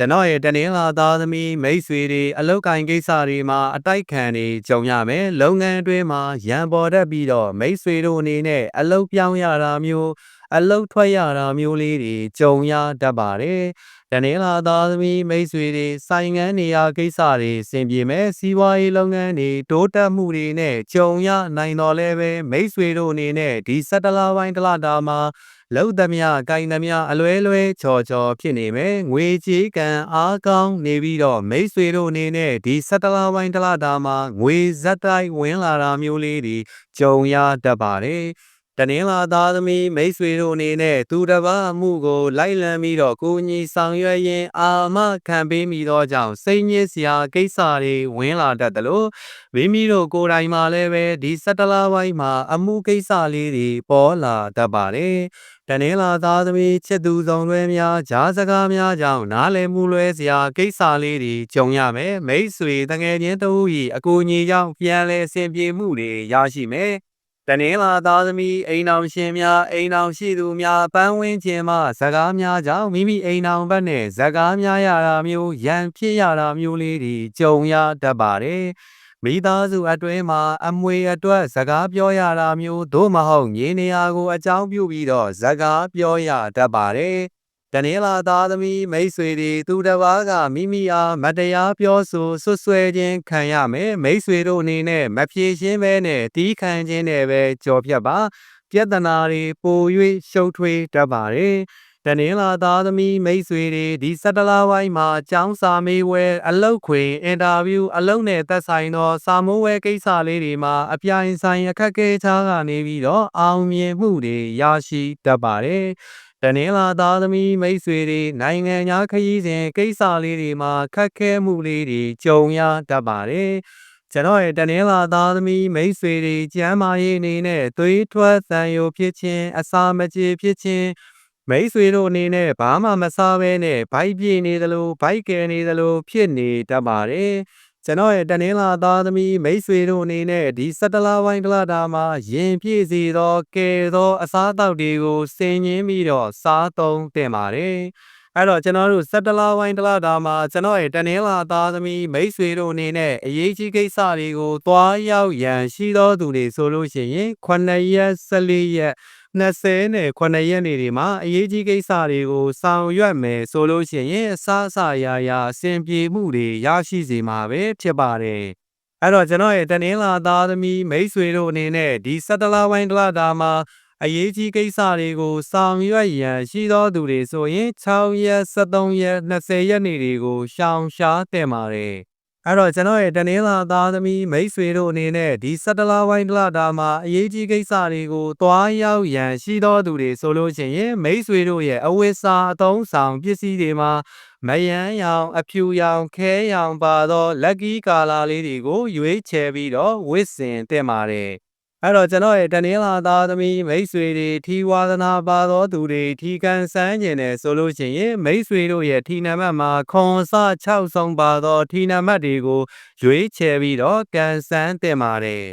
ကျွန်တော်ရဲ့တနင်္လာသားသမီးမိတ်ဆွေတွေအလောက်ကင်ကိစ္စတွေမှာအတိုက်ခံတွေကြုံရမယ်လုပ်ငန်းအတွင်းမှာရန်ပေါ်တတ်ပြီးတော့မိတ်ဆွေတို့အနေနဲ့အလောက်ပြောင်းရတာမျိုးအလောက်ထွက်ရတာမျိုးလေးတွေကြုံရတတ်ပါတယ်တနင်္လာသားသမီးမိတ်ဆွေတွေဆိုင်ငန်းနေရာကိစ္စတွေစင်ပြေမယ်စီးပွားရေးလုပ်ငန်းတွေတိုးတက်မှုတွေနဲ့ကြုံရနိုင်တော်လဲပဲမိတ်ဆွေတို့အနေနဲ့ဒီ၁၇လပိုင်းတစ်လတာမှာ လောက်သမျှ၊ကိုင်သမျှအလွဲလွဲချော်ချော်ဖြစ်နေမယ်။ငွေကြေးကံအားကောင်းနေပြီးတော့မိတ်ဆွေတို့အနေနဲ့ဒီ17လပိုင်းတစ်လတာမှာငွေဇက်တိုက်ဝင်လာတာမျိုးလေးတွေကြုံရတတ်ပါတယ်။တနင်္လာသားသမီးမိတ်ဆွေတို့အနေနဲ့သူတစ်ပါးအမှုကိုလိုက်လံပြီးတော့ကိုကြီးဆောင်ရွက်ရင်အာမခံပေးမိသောကြောင့်စိတ်ညစ်စရာကိစ္စတွေဝင်လာတတ်တယ်လို့မိမိတို့ကိုယ်တိုင်မှလည်းပဲဒီ17လပိုင်းမှာအမှုကိစ္စလေးတွေပေါ်လာတတ်ပါတယ်။ တနင်္လာသားသမီးချစ်သူဆောင်လွဲများဂျားစကားများကြောင့်နားလည်မှုလွဲစရာကိစ္စလေးတွေကြုံရမယ်။မိတ်ဆွေတငယ်ချင်းတို့၏အကူအညီကြောင့်ပြန်လည်အဆင်ပြေမှုတွေရရှိမယ်။တနင်္လာသားသမီးအိမ်အောင်ရှင်များအိမ်အောင်ရှိသူများပန်းဝင်းခြင်းမှဇကားများကြောင့်မိမိအိမ်အောင်ဘက်နဲ့ဇကားများရတာမျိုးရန်ဖြစ်ရတာမျိုးလေးတွေကြုံရတတ်ပါတယ် မိသားစုအတွင်းမှာအမွေအတွက်ဇကားပြောရတာမျိုးသို့မဟုတ်ညီနေရာကိုအကြောင်းပြုပြီးတော့ဇကားပြောရတတ်ပါတယ်တနင်္လာသားသမီးမိတ်ဆွေတွေသူတစ်ပါးကမိမိအားမတရားပြောဆိုဆွဆွဲခြင်းခံရမယ်မိတ်ဆွေတို့အနေနဲ့မဖြေရှင်းဘဲနဲ့တီးခံခြင်းနဲ့ပဲကြော်ဖြတ်ပါပြဿနာတွေပို၍ရှုပ်ထွေးတတ်ပါတယ် တနင်္လာသားသမီးမိတ်ဆွေတွေဒီ17လပိုင်းမှာចောင်းစာမေးဝဲအလုတ်ခွင်အင်တာဗျူးအလုပ်နဲ့သက်ဆိုင်သောစာမိုးဝဲကိစ္စလေးတွေမှာအပြိုင်ဆိုင်အခက်အခဲချားကနေပြီးတော့အောင်မြင်မှုတွေရရှိတတ်ပါတယ်တနင်္လာသားသမီးမိတ်ဆွေတွေနိုင်ငံခြားခရီးစဉ်ကိစ္စလေးတွေမှာခက်ခဲမှုလေးတွေကြုံရတတ်ပါတယ်ကျွန်တော်ရဲ့တနင်္လာသားသမီးမိတ်ဆွေတွေကျမ်းမာရေးအနေနဲ့သွေးထွက်သံယိုဖြစ်ခြင်းအစာမကြေဖြစ်ခြင်း မိတ်ဆွေတို့အနေနဲ့ဘာမှမစားဘဲနဲ့ဘိုက်ပြေနေသလိုဘိုက်ကယ်နေသလိုဖြစ်နေတတ်ပါတယ်ကျွန်တော်ရဲ့တနင်္လာသားသမီးမိတ်ဆွေတို့အနေနဲ့ဒီ17လပိုင်းတစ်လတာမှာရင်ပြည့်စေသောကဲသောအစားအသောက်တွေကိုစင်ញင်းပြီးတော့စားသုံးတင်ပါတယ်အဲ့တော့ကျွန်တော်တို့17လပိုင်းတစ်လတာမှာကျွန်တော်ရဲ့တနင်္လာသားသမီးမိတ်ဆွေတို့အနေနဲ့အရေးကြီးကိစ္စတွေကိုသွားရောက်ရန်ရှိသောသူတွေဆိုလို့ရှိရင်9ရက်14ရက် 20နဲ့9ရက်နေတွေမှာအရေးကြီးကိစ္စတွေကိုဆောင်ရွက်မယ်ဆိုလို့ရှိရင်အစားအစာရာရာအဆင်ပြေမှုတွေရရှိစေမှာပဲဖြစ်ပါတယ်အဲ့တော့ကျွန်တော်ရဲ့တနင်္လာသားသမီးမိတ်ဆွေတို့အနေနဲ့ဒီ17လပိုင်းတစ်လတာမှာအရေးကြီးကိစ္စတွေကိုဆောင်ရွက်ရန်ရှိသောသူတွေဆိုရင်6ရက်73ရက်20ရက်နေ့တွေကိုရှောင်ရှားတင်ပါတယ် အဲ့တော့ကျွန်တော်ရဲ့တနင်္လာသားသမီးမိတ်ဆွေတို့အနေနဲ့ဒီ17လပိုင်းတစ်လတာမှာအရေးကြီးကိစ္စတွေကိုသွားရောက်ရန်ရှိသောသူတွေဆိုလို့ရှိရင်မိတ်ဆွေတို့ရဲ့အဝိစာအသုံးဆောင်ပစ္စည်းတွေမှာမယန်းရောင်အဖြူရောင်ခဲရောင်ပါသောလက်ကီးကာလာလေးတွေကိုရွေးချယ်ပြီးတော့ဝစ်စင်တင်ပါတယ် အဲ့တော့ကျွန်တော်ရဲ့တနင်္လာသားသမီးမိတ်ဆွေတွေထီဝါသနာပါသောသူတွေထီကန်ဆန်းကျင်တယ်ဆိုလို့ရှိရင်မိတ်ဆွေတို့ရဲ့ထီနံပါတ်မှာခွန်စ6ဆုံးပါသောထီနံပါတ်တွေကိုရွေးချယ်ပြီးတော့ကန်ဆန်းတင်ပါတယ်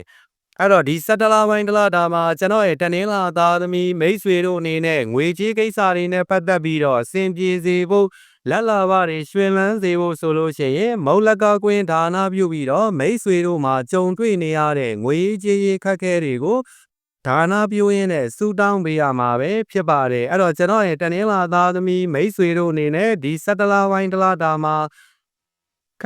အဲ့တော့ဒီ17လပိုင်းတလတာမှာကျွန်တော်ရဲ့တနင်္လာသားသမီးမိတ်ဆွေတို့အနေနဲ့ငွေကြေးကိစ္စတွေနဲ့ပတ်သက်ပြီးတော့အဆင်ပြေစေဖို့ လက်လာပါတွေရွှင်လန်းစေဖို့ဆိုလို့ရှိရင်မုတ်လကကွင်းဒါနပြုပြီးတော့မိတ်ဆွေတို့မှာကြုံတွေ့နေရတဲ့ငွေကြေးရေးခက်ခဲတွေကိုဒါနပြုရင်းနဲ့စူတောင်းပေးရမှာပဲဖြစ်ပါတယ်အဲ့တော့ကျွန်တော်ရဲ့တနင်္လာသားသမီးမိတ်ဆွေတို့အနေနဲ့ဒီ17လပိုင်းတလတာမှာ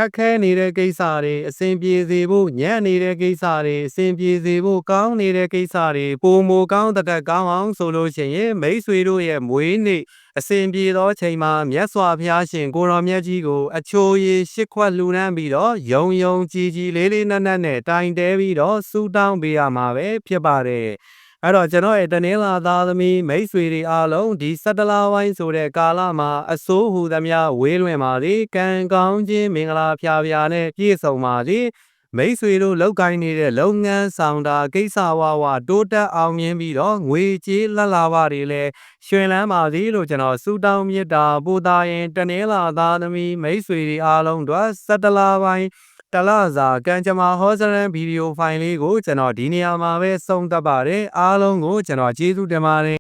ခက်ခဲနေတဲ့ကိစ္စတွေအဆင်ပြေစေဖို့ညံ့နေတဲ့ကိစ္စတွေအဆင်ပြေစေဖို့ကောင်းနေတဲ့ကိစ္စတွေပုံမကောင်းတတ်ကောင်းအောင်ဆိုလို့ရှိရင်မိတ်ဆွေတို့ရဲ့မွေးနေ့အစဉ်ပြေသောချိန်မှာမြတ်စွာဘုရားရှင်ကိုရောင်မြတ်ကြီးကိုအချိုးရည်ရှစ်ခွက်လှူဒန်းပြီးတော့ယုံယုံကြည်ကြည်လေးလေးနက်နက်နဲ့တိုင်တဲပြီးတော့စူတောင်းပေးရမှာပဲဖြစ်ပါတယ် အဲ့တော့ကျွန်တော်ရဲ့တနင်္လာသားသမီးမိတ်ဆွေတွေအားလုံးဒီ17လပိုင်းဆိုတဲ့ကာလမှာအစိုးဟူသမျှဝေးလွင်ပါစေကံကောင်းခြင်းမင်္ဂလာဖျားဖျားနဲ့ပြည့်စုံပါစေမိတ်ဆွေတို့လောက်ကိုင်းနေတဲ့လုပ်ငန်းဆောင်တာကိစ္စဝါဝတိုးတက်အောင်မြင်ပြီးတော့ငွေကြေးလက်လာပါတွေလည်းရွှင်လန်းပါစေလို့ကျွန်တော်ဆုတောင်းမေတ္တာပို့သားရင်တနင်္လာသားသမီးမိတ်ဆွေတွေအားလုံးတို့17လပိုင်း တလစာကံကြမ္မာဟောစရန်ဗီဒီယိုဖိုင်လေးကိုကျွန်တော်ဒီနေရာမှာပဲဆုံးသတ်ပါတယ်အားလုံးကိုကျွန်တော်ကျေးဇူးတင်ပါတယ်